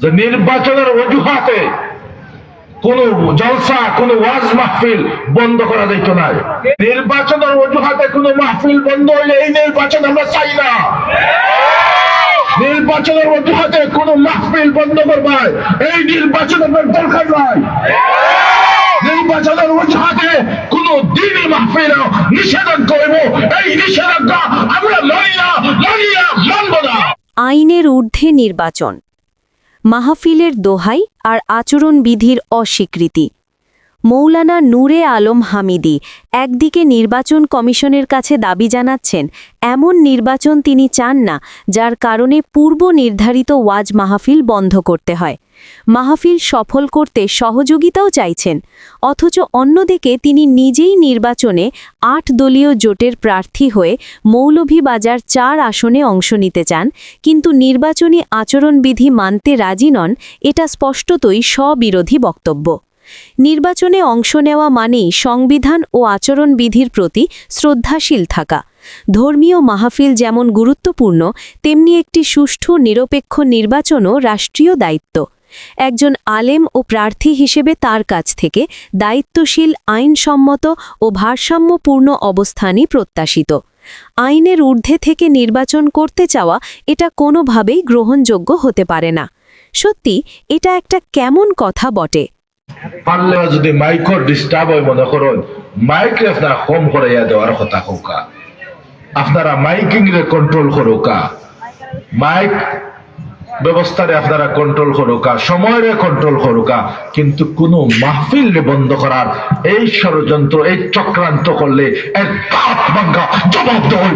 যে নির্বাচনের অজুহাতে কোন জলসা, কোন ওয়াজ মাহফিল বন্ধ করা যাইত না। নির্বাচনের অজুহাতে কোন মাহফিল বন্ধ হইলে এই নির্বাচন আমরা চাই না। নির্বাচনের অজুহাতে কোন মাহফিল বন্ধ করবার এই নির্বাচন আপনার দরকার নাই। নির্বাচনের অজুহাতে কোন দিনই মাহফিল নিষেধাজ্ঞা হইব, এই নিষেধাজ্ঞা আমরা মানি না, মানব না। আইনের ঊর্ধ্বে নির্বাচন। মাহফিলের দোহাই আর আচরণবিধির অস্বীকৃতি। মৌলানা নূরে আলম হামিদি একদিকে নির্বাচন কমিশনের কাছে দাবি জানাচ্ছেন, এমন নির্বাচন তিনি চান না, যার কারণে পূর্ব নির্ধারিত ওয়াজ মাহফিল বন্ধ করতে হয়। মাহফিল সফল করতে সহযোগিতাও চাইছেন, অথচ অন্যদিকে তিনি নিজেই নির্বাচনে আট দলীয় জোটের প্রার্থী হয়ে মৌলভীবাজার চার আসনে অংশ নিতে চান, কিন্তু নির্বাচনী আচরণবিধি মানতে রাজি নন, এটা স্পষ্টতই স্ববিরোধী বক্তব্য। নির্বাচনে অংশ নেওয়া মানেই সংবিধান ও আচরণবিধির প্রতি শ্রদ্ধাশীল থাকা। ধর্মীয় মাহফিল যেমন গুরুত্বপূর্ণ, তেমনি একটি সুষ্ঠু, নিরপেক্ষ নির্বাচনও রাষ্ট্রীয় দায়িত্ব। একজন আলেম ও প্রার্থী হিসেবে তার কাছ থেকে দায়িত্বশীল, আইনসম্মত ও ভারসাম্যপূর্ণ অবস্থানই প্রত্যাশিত। আইনের ঊর্ধ্বে থেকে নির্বাচন করতে চাওয়া এটা কোনোভাবেই গ্রহণযোগ্য হতে পারে না। সত্যি, এটা একটা কেমন কথা বটে? পারলে যদি মাইকর ডিস্টার্ব হয় মনে করুন মাইক আপনারা কম করাইয়া দেওয়ার কথা হোকা আপনারা মাইকিং রে কন্ট্রোল করুকা মাইক ব্যবস্থারে আপনারা কন্ট্রোল করুকা সময় কন্ট্রোল করুকা কিন্তু কোন মাহফিল বন্ধ করার এই ষড়যন্ত্র এই চক্রান্ত করলে এক কাঠ ভাঙ্গা জবাব দেওয়া